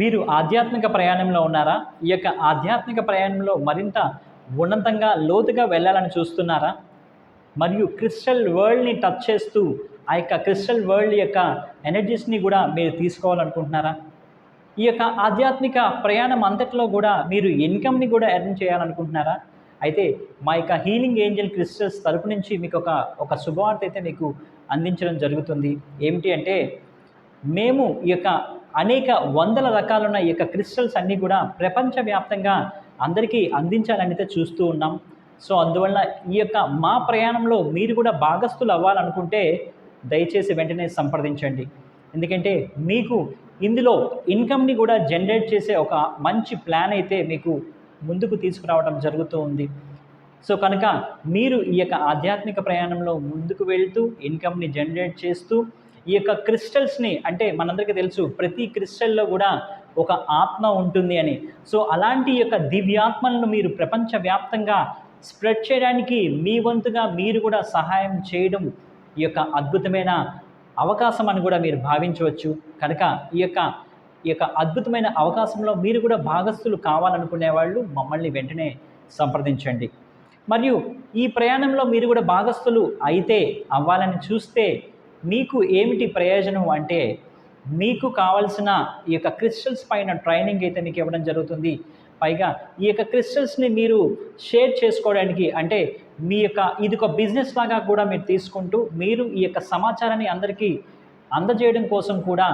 మీరు ఆధ్యాత్మిక ప్రయాణంలో ఉన్నారా? ఈ యొక్క ఆధ్యాత్మిక ప్రయాణంలో మరింత ఉన్నతంగా లోతుగా వెళ్ళాలని చూస్తున్నారా? మరియు క్రిస్టల్ వరల్డ్ని టచ్ చేస్తూ ఆ యొక్క క్రిస్టల్ వరల్డ్ యొక్క ఎనర్జీస్ని కూడా మీరు తీసుకోవాలనుకుంటున్నారా? ఈ యొక్క ఆధ్యాత్మిక ప్రయాణం అంతట్లో కూడా మీరు ఇన్కమ్ని కూడా ఎర్న్ చేయాలనుకుంటున్నారా? అయితే మా యొక్క హీలింగ్ ఏంజల్ క్రిస్టల్స్ తరపు నుంచి మీకు ఒక ఒక శుభవార్త అయితే మీకు అందించడం జరుగుతుంది. ఏమిటి అంటే మేము ఈ యొక్క అనేక వందల రకాలున్న ఈ యొక్క క్రిస్టల్స్ అన్నీ కూడా ప్రపంచవ్యాప్తంగా అందరికీ అందించాలనైతే చూస్తూ ఉన్నాం. సో అందువల్ల ఈ యొక్క మా ప్రయాణంలో మీరు కూడా భాగస్థులు అవ్వాలనుకుంటే దయచేసి వెంటనే సంప్రదించండి. ఎందుకంటే మీకు ఇందులో ఇన్కమ్ని కూడా జనరేట్ చేసే ఒక మంచి ప్లాన్ అయితే మీకు ముందుకు తీసుకురావడం జరుగుతూ ఉంది. సో కనుక మీరు ఈ యొక్క ఆధ్యాత్మిక ప్రయాణంలో ముందుకు వెళ్తూ ఇన్కమ్ని జనరేట్ చేస్తూ ఈ యొక్క క్రిస్టల్స్ని అంటే మనందరికీ తెలుసు ప్రతి క్రిస్టల్లో కూడా ఒక ఆత్మ ఉంటుంది అని. సో అలాంటి యొక్క దివ్యాత్మలను మీరు ప్రపంచవ్యాప్తంగా స్ప్రెడ్ చేయడానికి మీ వంతుగా మీరు కూడా సహాయం చేయడం ఈ యొక్క అద్భుతమైన అవకాశం అని కూడా మీరు భావించవచ్చు. కనుక ఈ యొక్క ఈ యొక్క అద్భుతమైన అవకాశంలో మీరు కూడా భాగస్థులు కావాలనుకునే వాళ్ళు మమ్మల్ని వెంటనే సంప్రదించండి. మరియు ఈ ప్రయాణంలో మీరు కూడా భాగస్థులు అయితే అవ్వాలని చూస్తే మీకు ఏమిటి ప్రయోజనం అంటే మీకు కావలసిన ఈ యొక్క క్రిస్టల్స్ పైన ట్రైనింగ్ అయితే మీకు ఇవ్వడం జరుగుతుంది. పైగా ఈ యొక్క క్రిస్టల్స్ని మీరు షేర్ చేసుకోవడానికి అంటే మీ యొక్క ఇది ఒక బిజినెస్ లాగా కూడా మీరు తీసుకుంటూ మీరు ఈ యొక్క సమాచారాన్ని అందరికీ అందజేయడం కోసం కూడా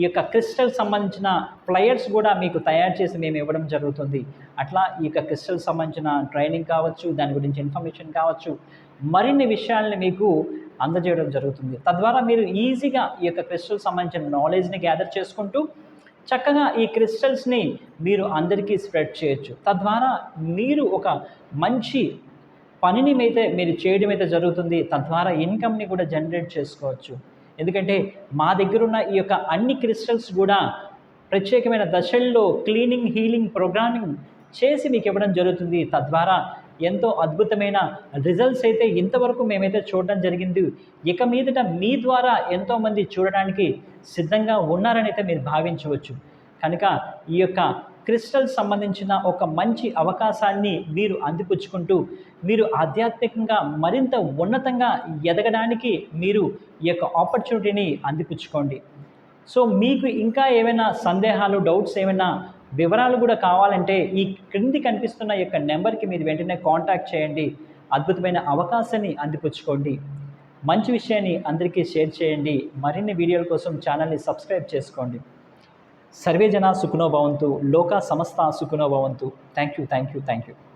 ఈ యొక్క క్రిస్టల్ సంబంధించిన ఫ్లయర్స్ కూడా మీకు తయారు చేసి మేము ఇవ్వడం జరుగుతుంది. అట్లా ఈ యొక్క క్రిస్టల్ సంబంధించిన ట్రైనింగ్ కావచ్చు దాని గురించి ఇన్ఫర్మేషన్ కావచ్చు మరిన్ని విషయాల్ని మీకు అందజేయడం జరుగుతుంది. తద్వారా మీరు ఈజీగా ఈ యొక్క క్రిస్టల్ సంబంధించిన నాలెడ్జ్ని గ్యాదర్ చేసుకుంటూ చక్కగా ఈ క్రిస్టల్స్ని మీరు అందరికీ స్ప్రెడ్ చేయొచ్చు. తద్వారా మీరు ఒక మంచి పనిని అయితే మీరు చేయడం అయితే జరుగుతుంది. తద్వారా ఇన్కమ్ని కూడా జనరేట్ చేసుకోవచ్చు. ఎందుకంటే మా దగ్గర ఉన్న ఈ యొక్క అన్ని క్రిస్టల్స్ కూడా ప్రత్యేకమైన దశల్లో క్లీనింగ్ హీలింగ్ ప్రోగ్రామింగ్ చేసి మీకు ఇవ్వడం జరుగుతుంది. తద్వారా ఎంతో అద్భుతమైన రిజల్ట్స్ అయితే ఇంతవరకు మేమైతే చూడడం జరిగింది. ఇక మీదట మీ ద్వారా ఎంతోమంది చూడడానికి సిద్ధంగా ఉన్నారని అయితే మీరు భావించవచ్చు. కనుక ఈ యొక్క క్రిస్టల్ సంబంధించిన ఒక మంచి అవకాశాన్ని మీరు అందిపుచ్చుకుంటూ మీరు ఆధ్యాత్మికంగా మరింత ఉన్నతంగా ఎదగడానికి మీరు ఈ యొక్క ఆపర్చునిటీని అందిపుచ్చుకోండి. సో మీకు ఇంకా ఏమైనా సందేహాలు డౌట్స్ ఏమైనా వివరాలు కూడా కావాలంటే ఈ క్రింది కనిపిస్తున్న యొక్క నెంబర్కి మీరు వెంటనే కాంటాక్ట్ చేయండి. అద్భుతమైన అవకాశాన్ని అందిపుచ్చుకోండి. మంచి విషయాన్ని అందరికీ షేర్ చేయండి. మరిన్ని వీడియోల కోసం ఛానల్ని సబ్స్క్రైబ్ చేసుకోండి. సర్వే జన సుఖనో భవంతు. లోక సమస్త సుఖనో భవంతు. Thank you thank you thank you